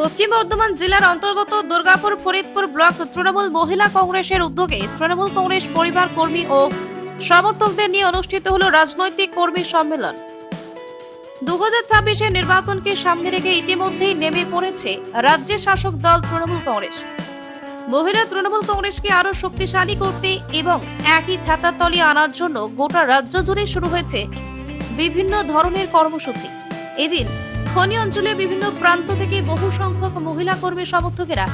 পশ্চিম বর্ধমান জেলার অন্তর্গত দুর্গাপুর, ফরিদপুর ব্লক তৃণমূল মহিলা কংগ্রেসের উদ্যোগে তৃণমূল কংগ্রেস পরিবার কর্মী ও সমর্থকদের নিয়ে অনুষ্ঠিত হল রাজনৈতিক কর্মী সম্মেলন। দু হাজার ছাব্বিশের নির্বাচনকে সামনে রেখে ইতিমধ্যেই নেমে পড়েছে রাজ্যের শাসক দল তৃণমূল কংগ্রেস। মহিলা তৃণমূল কংগ্রেসকে আরও শক্তিশালী করতে এবং একই ছাতার আনার জন্য গোটা রাজ্য জুড়ে শুরু হয়েছে বিভিন্ন ধরনের কর্মসূচি। এদিন খনি অঞ্চলে বিভিন্ন প্রান্ত থেকে বহু সংখ্যক মহিলা কর্মী সমর্থকেরা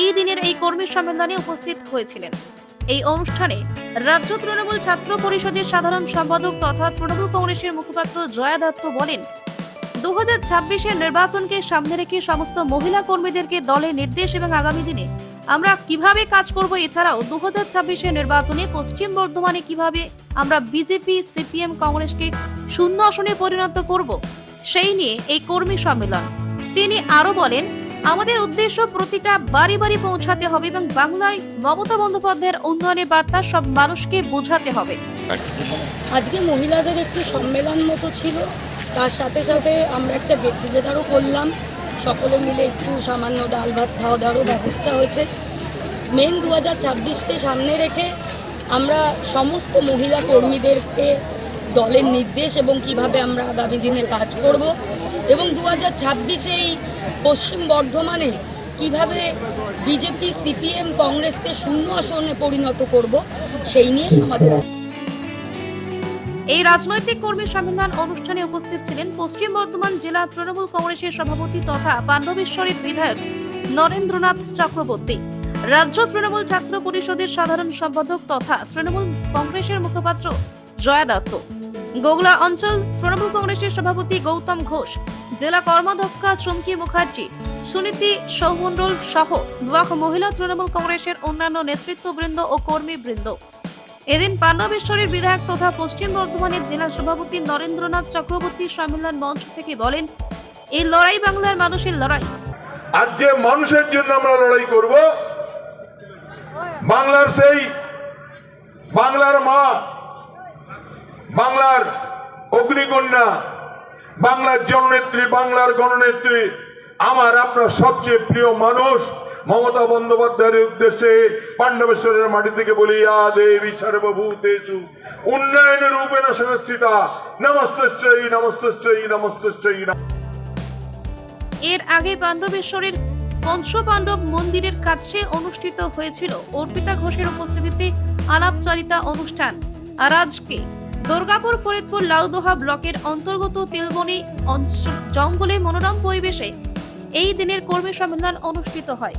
এই দিনের এই কর্মী সম্মেলনে উপস্থিত হয়েছিলেন। এই অনুষ্ঠানে রাজ্য তৃণমূল ছাত্র পরিষদের সাধারণ সম্পাদক তথা তৃণমূল কংগ্রেসের মুখপাত্র জয়া দত্ত বলেন দু হাজার ছাব্বিশের নির্বাচনকে সামনে রেখে সমস্ত মহিলা কর্মীদেরকে দলে নির্দেশ এবং আগামী দিনে আমরা কীভাবে কাজ করব এছাড়াও দু হাজার ছাব্বিশের নির্বাচনে পশ্চিম বর্ধমানে কীভাবে আমরা বিজেপি, সিপিএম, কংগ্রেসকে শূন্য আসনে পরিণত করব সেই নিয়ে এই কর্মী সম্মেলন। তিনি আরও বলেন, আমাদের উদ্দেশ্য প্রতিটা বাড়ি বাড়ি পৌঁছাতে হবে এবং বাংলায় মমতা বন্দ্যোপাধ্যায়ের উন্নয়নের বার্তা সব মানুষকে বোঝাতে হবে। আজকে মহিলাদের একটি সম্মেলন মতো ছিল। তার সাথে সাথে আমরা একটা গেট করলাম। সকলে মিলে একটু সামান্য ডাল ভাত খাওয়া দাওয়ারও ব্যবস্থা হয়েছে। মেন দু হাজার ছাব্বিশকে সামনে রেখে আমরা সমস্ত মহিলা কর্মীদেরকে দলের নির্দেশ এবং কীভাবে আমরা আগামী দিনে কাজ করব এবং দু হাজার ছাব্বিশেই পশ্চিম বর্ধমানে কীভাবে বিজেপি, সিপিএম, কংগ্রেসকে শূন্য আসনে পরিণত করব সেই নিয়ে আমাদের এই রাজনৈতিক কর্মী সম্মেলন অনুষ্ঠানে উপস্থিত ছিলেন পশ্চিম বর্ধমান জেলা তৃণমূল কংগ্রেসের সভাপতি তথা পাণ্ডবেশ্বরীর বিধায়ক নরেন্দ্রনাথ চক্রবর্তী, রাজ্য তৃণমূল ছাত্র পরিষদের সাধারণ সম্পাদক তথা তৃণমূল কংগ্রেসের মুখপাত্র জয়া দত্ত। গোগলা অঞ্চল, তৃণমূল কংগ্রেসের সভাপতি গৌতম ঘোষ, জেলা কর্মাধ্যক্ষা চুমকি মুখার্জি, সুনীতি সৌমন্ডল সহ ব্লক মহিলা তৃণমূল কংগ্রেসের অন্যান্য নেতৃত্ববৃন্দ ও কর্মীবৃন্দ। এদিন পাণ্ডবেশ্বরের বিধায়ক তথা পশ্চিম বর্ধমানের জেলা সভাপতি নরেন্দ্রনাথ চক্রবর্তী সম্মেলন মঞ্চ থেকে বলেন, এই লড়াই বাংলার মানুষের লড়াই। আর যে মানুষের জন্য আমরা লড়াই করব, বাংলার সেই বাংলার মা অগ্নিকন্যা, বাংলার জননেত্রী, বাংলার গণনেত্রী, আমার আপনার সবচেয়ে প্রিয় মানুষ মমতা বন্দ্যোপাধ্যায়ের উদ্দেশ্যে পাণ্ডবেশ্বরের মাটি থেকে বলি আ দেবী সর্বভূতেষু, উন্নয়নের রূপেণ সংস্থিতা নমস্তশ্চৈ নমস্তশ্চৈ নমস্তশ্চৈ এর আগে পাণ্ডবেশ্বরের পঞ্চপাণ্ডব মন্দিরের কাছে অনুষ্ঠিত হয়েছিল অর্পিতা ঘোষের উপস্থিতিতে আলাপচারিতা অনুষ্ঠান। আর আজকে দুর্গাপুর ফরিদপুর লাউদোহা ব্লকের অন্তর্গত তেলবনি জঙ্গলে মনোরম পরিবেশে এই দিনের কর্মী সম্মেলন অনুষ্ঠিত হয়।